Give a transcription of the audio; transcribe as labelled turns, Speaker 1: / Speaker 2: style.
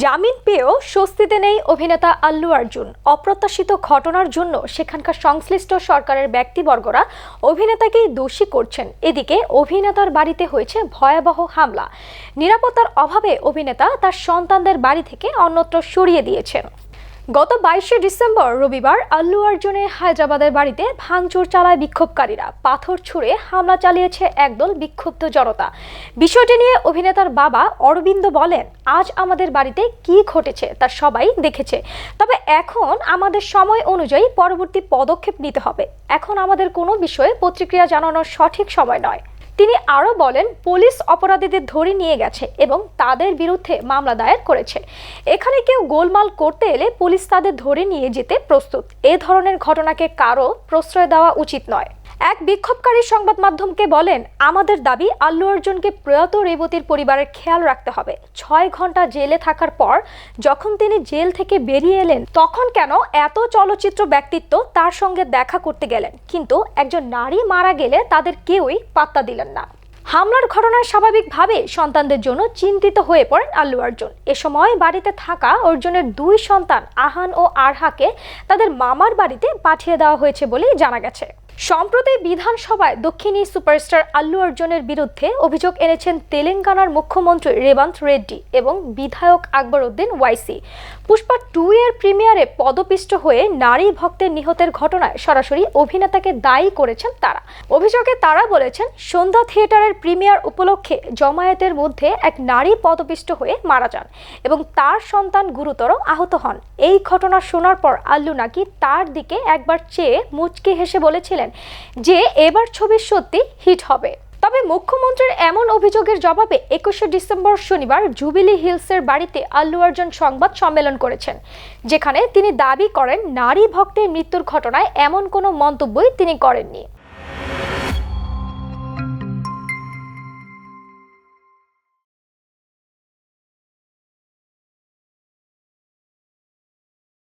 Speaker 1: জামিন পেয়েও স্বস্তিতে নেই অভিনেতা আল্লু অর্জুন। অপ্রত্যাশিত ঘটনার জন্য সেখানকার সংশ্লিষ্ট সরকারের ব্যক্তিবর্গরা অভিনেতাকেই দোষী করছেন। এদিকে অভিনেতার বাড়িতে হয়েছে ভয়াবহ হামলা। নিরাপত্তার অভাবে অভিনেতা তার সন্তানদের বাড়ি থেকে অন্যত্র সরিয়ে দিয়েছেন। গত বাইশে ডিসেম্বর রবিবার আল্লু অর্জুনের হায়দ্রাবাদের বাড়িতে ভাঙচুর চালায় বিক্ষোভকারীরা। পাথর ছুঁড়ে হামলা চালিয়েছে একদল বিক্ষুব্ধ জনতা। বিষয়টি নিয়ে অভিনেতার বাবা অরবিন্দ বলেন, আজ আমাদের বাড়িতে কি ঘটেছে তা সবাই দেখেছে। তবে এখন আমাদের সময় অনুযায়ী পরবর্তী পদক্ষেপ নিতে হবে। এখন আমাদের কোনো বিষয়ে প্রতিক্রিয়া জানানোর সঠিক সময় নয়। তিনি আরও বলেন, পুলিশ অপরাধীদের ধরে নিয়ে গেছে এবং তাদের বিরুদ্ধে মামলা দায়ের করেছে। এখানে কেউ গোলমাল করতে এলে পুলিশ তাদের ধরে নিয়ে যেতে প্রস্তুত। এ ধরনের ঘটনাকে কারও প্রশ্রয় দেওয়া উচিত নয়। এক বিক্ষোভকারী সংবাদ মাধ্যমকে বলেন, আমাদের দাবি আল্লু অর্জুনকে প্রয়াত রেবতীর পরিবারের খেয়াল রাখতে হবে। ছয় ঘণ্টা জেলে থাকার পর যখন তিনি জেল থেকে বেরিয়ে এলেন, তখন কেন এত চলচ্চিত্র ব্যক্তিত্ব তার সঙ্গে দেখা করতে গেলেন? কিন্তু একজন নারী মারা গেলে তাদের কেউই পাত্তা দিলেন না। হামলার ঘটনায় স্বাভাবিকভাবে সন্তানদের জন্য চিন্তিত হয়ে পড়েন আল্লু অর্জুন। এ সময় বাড়িতে থাকা অর্জুনের দুই সন্তান আহান ও আরহাকে তাদের মামার বাড়িতে পাঠিয়ে দেওয়া হয়েছে বলেই জানা গেছে। সম্প্রতি বিধানসভায় দক্ষিণী সুপারস্টার আল্লু অর্জুনের বিরুদ্ধে অভিযোগ এনেছেন তেলেঙ্গানার মুখ্যমন্ত্রী রেবান্ত রেড্ডি এবং বিধায়ক আকবর উদ্দিন ওয়াইসি। পুষ্পা টু এর প্রিমিয়ারে পদপিষ্ট হয়ে নারী ভক্তের নিহতের ঘটনায় সরাসরি অভিনেতাকে দায়ী করেছেন তারা। অভিযোগে তারা বলেছেন, সন্ধ্যা থিয়েটারের প্রিমিয়ার উপলক্ষে জমায়েতের মধ্যে এক নারী পদপিষ্ট হয়ে মারা যান এবং তার সন্তান গুরুতর আহত হন। এই ঘটনা শোনার পর আল্লু নাকি তার দিকে একবার চেয়ে মুচকি হেসে বলেছিলেন যে এবার ছবি সত্যি হিট হবে। তবে মুখ্যমন্ত্রীর এমন অভিযোগের জবাবে একুশে ডিসেম্বর শনিবার জুবিলি হিলসের বাড়িতে আল্লু অর্জুন সংবাদ সম্মেলন করেছেন, যেখানে তিনি দাবি করেন, নারী ভক্তের মৃত্যুর ঘটনায় এমন কোনো মন্তব্যই তিনি করেননি।